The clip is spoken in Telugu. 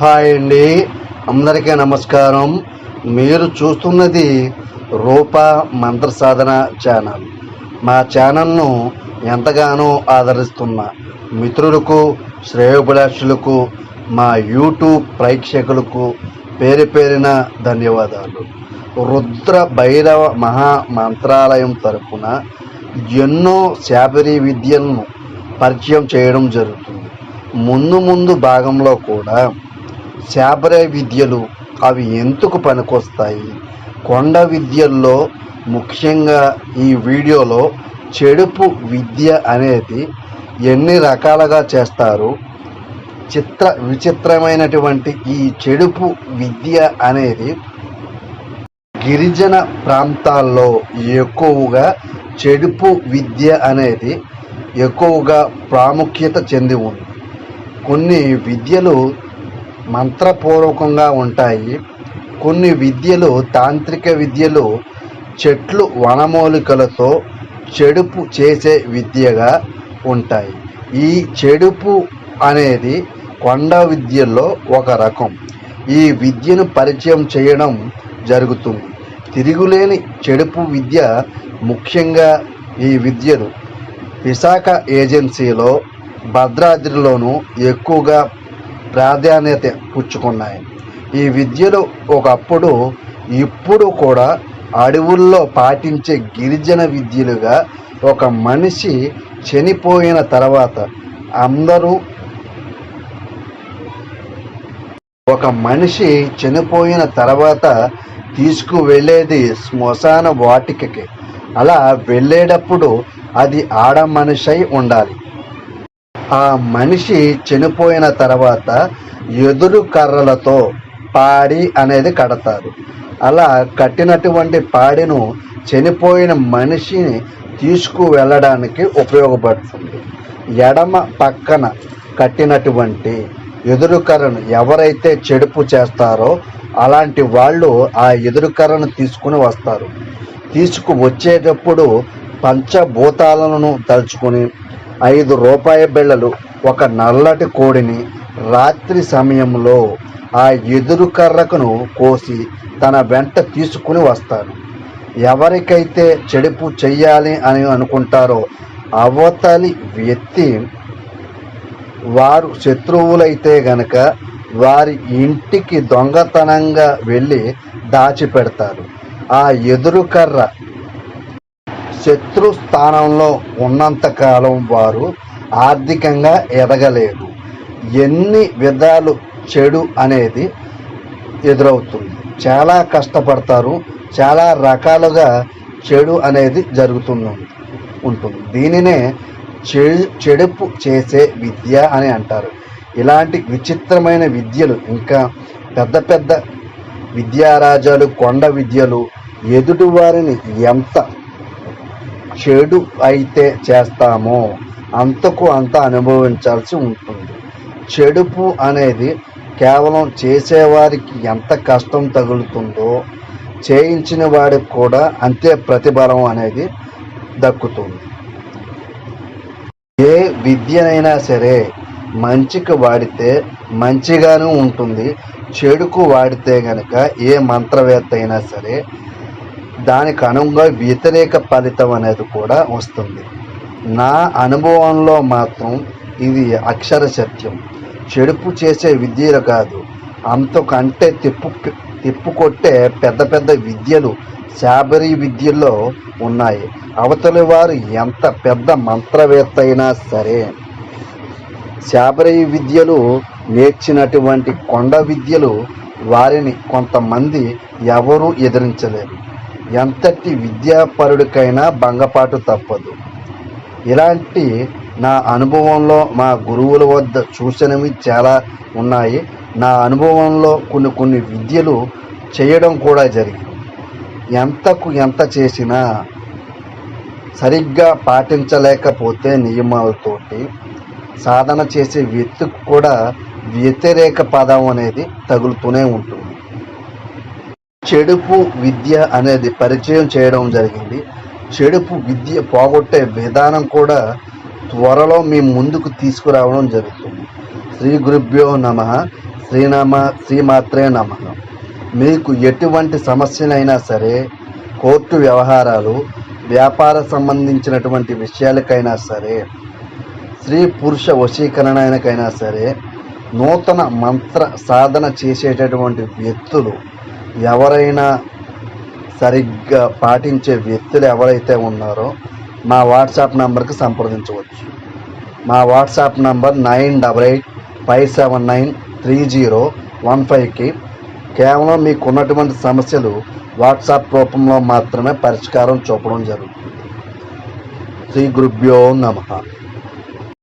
హాయ్ అండి. అందరికీ నమస్కారం. మీరు చూస్తున్నది రూప మంత్ర సాధన ఛానల్. మా ఛానల్ను ఎంతగానో ఆదరిస్తున్న మిత్రులకు శ్రేయోభిలాషులకు మా యూట్యూబ్ ప్రేక్షకులకు పేరు పేరిన ధన్యవాదాలు. రుద్ర భైరవ మహా మంత్రాలయం తరపున ఎన్నో శాబరీ విద్యలను పరిచయం చేయడం జరుగుతుంది. ముందు ముందు భాగంలో కూడా శాబరే విద్యలు అవి ఎందుకు పనికొస్తాయి? కొండ విద్యల్లో ముఖ్యంగా ఈ వీడియోలో చెడుపు విద్య అనేది ఎన్ని రకాలుగా చేస్తారు? చిత్ర విచిత్రమైనటువంటి ఈ చెడుపు విద్య అనేది గిరిజన ప్రాంతాల్లో ఎక్కువగా చెడుపు విద్య అనేది ఎక్కువగా ప్రాముఖ్యత చెంది ఉంది. కొన్ని విద్యలు మంత్రపూర్వకంగా ఉంటాయి. కొన్ని విద్యలు తాంత్రిక విద్యలు చెట్లు వనమూలికలతో చెడుపు చేసే విద్యగా ఉంటాయి. ఈ చెడుపు అనేది కొండ విద్యల్లో ఒక రకం. ఈ విద్యను పరిచయం చేయడం జరుగుతుంది. తిరుగులేని చెడుపు విద్య ముఖ్యంగా ఈ విద్యను విశాఖ ఏజెన్సీలో భద్రాద్రిలోనూ ఎక్కువగా ప్రాధాన్యత పుచ్చుకున్నాయి. ఈ విద్యలు ఒకప్పుడు ఇప్పుడు కూడా అడవుల్లో పాటించే గిరిజన విద్యలుగా ఒక మనిషి చనిపోయిన తర్వాత అందరూ ఒక మనిషి చనిపోయిన తర్వాత తీసుకువెళ్ళేది శ్మశాన వాటికకి. అలా వెళ్ళేటప్పుడు అది ఆడ మనిషి ఉండాలి. ఆ మనిషి చనిపోయిన తర్వాత ఎదురు కర్రలతో పాడి అనేది కడతారు. అలా కట్టినటువంటి పాడిను చనిపోయిన మనిషిని తీసుకువెళ్ళడానికి ఉపయోగపడుతుంది. ఎడమ పక్కన కట్టినటువంటి ఎదురు కర్రను ఎవరైతే చెడుపు చేస్తారో అలాంటి వాళ్ళు ఆ ఎదురు కర్రను తీసుకుని వస్తారు. తీసుకు వచ్చేటప్పుడు పంచభూతాలను తలుచుకొని ఐదు రూపాయ బిళ్ళలు ఒక నల్లటి కోడిని రాత్రి సమయంలో ఆ ఎదురు కర్రకును కోసి తన వెంట తీసుకుని వస్తాడు ఎవరికైతే చెడుపు చెయ్యాలి అని అనుకుంటారో అవతలి వ్యక్తి వారు శత్రువులైతే గనక వారి ఇంటికి దొంగతనంగా వెళ్ళి దాచిపెడతారు. ఆ ఎదురు కర్ర శత్రు స్థానంలో ఉన్నంతకాలం వారు ఆర్థికంగా ఎదగలేరు ఎన్ని విధాలు చెడు అనేది ఎదురవుతుంది. చాలా కష్టపడతారు చాలా రకాలుగా చెడు అనేది జరుగుతుంది ఉంటుంది. దీనినే చెడు చెడుపు చేసే విద్య అని అంటారు. ఇలాంటి విచిత్రమైన విద్యలు ఇంకా పెద్ద పెద్ద విద్యారాజాలు కొండ విద్యలు ఎదుటివారిని ఎంత చెడు అయితే చేస్తామో అంతకు అంత అనుభవించాల్సి ఉంటుంది. చెడుపు అనేది కేవలం చేసేవారికి ఎంత కష్టం తగులుతుందో చేయించిన వాడికి కూడా అంతే ప్రతిఫలం అనేది దక్కుతుంది. ఏ విద్యనైనా సరే మంచికి వాడితే మంచిగానే ఉంటుంది చెడుకు వాడితే గనక ఏ మంత్రవేత్త అయినా సరే దానికి అనుగుణంగా వ్యతిరేక ఫలితం అనేది కూడా వస్తుంది. నా అనుభవంలో మాత్రం ఇది అక్షర సత్యం. చెడుపు చేసే విద్యలు కాదు. అంతకంటే తిప్పు తిప్పుకొట్టే పెద్ద పెద్ద విద్యలు శాబరీ విద్యల్లో ఉన్నాయి. అవతలి వారు ఎంత పెద్ద మంత్రవేత్త అయినా సరే. శాబరీ విద్యలు నేర్చినటువంటి కొండ విద్యలు వారిని కొంతమంది ఎవరూ ఎదిరించలేరు. ఎంతటి విద్యాపరుడికైనా భంగపాటు తప్పదు. ఇలాంటి నా అనుభవంలో మా గురువుల వద్ద చూసినవి చాలా ఉన్నాయి. నా అనుభవంలో కొన్ని కొన్ని విద్యలు చేయడం కూడా జరిగింది. ఎంతకు ఎంత చేసినా సరిగ్గా పాటించలేకపోతే నియమాలతోటి సాధన చేసే వ్యక్తికి కూడా వ్యతిరేక పదం అనేది తగులుతూనే ఉంటుంది. చెడుపు విద్య అనేది పరిచయం చేయడం జరిగింది. చెడుపు విద్య పోగొట్టే విధానం కూడా త్వరలో మీ ముందుకు తీసుకురావడం జరుగుతుంది. శ్రీ గురుభ్యో నమ. శ్రీనామ శ్రీమాత్రే నమ. మీకు ఎటువంటి సమస్యలైనా సరే కోర్టు వ్యవహారాలు వ్యాపార సంబంధించినటువంటి విషయాలకైనా సరే స్త్రీ పురుష వశీకరణకైనా సరే నూతన మంత్ర సాధన చేసేటటువంటి వ్యక్తులు ఎవరైనా సరిగ్గా పాటించే వ్యక్తులు ఎవరైతే ఉన్నారో మా వాట్సాప్ నంబర్కి సంప్రదించవచ్చు. మా WhatsApp number nine double eight five seven nine three zero one ఫైవ్కి కేవలం మీకు ఉన్నటువంటి సమస్యలు వాట్సాప్ రూపంలో మాత్రమే పరిష్కారం చూపడం జరుగుతుంది. శ్రీ గురుభ్యో నమ.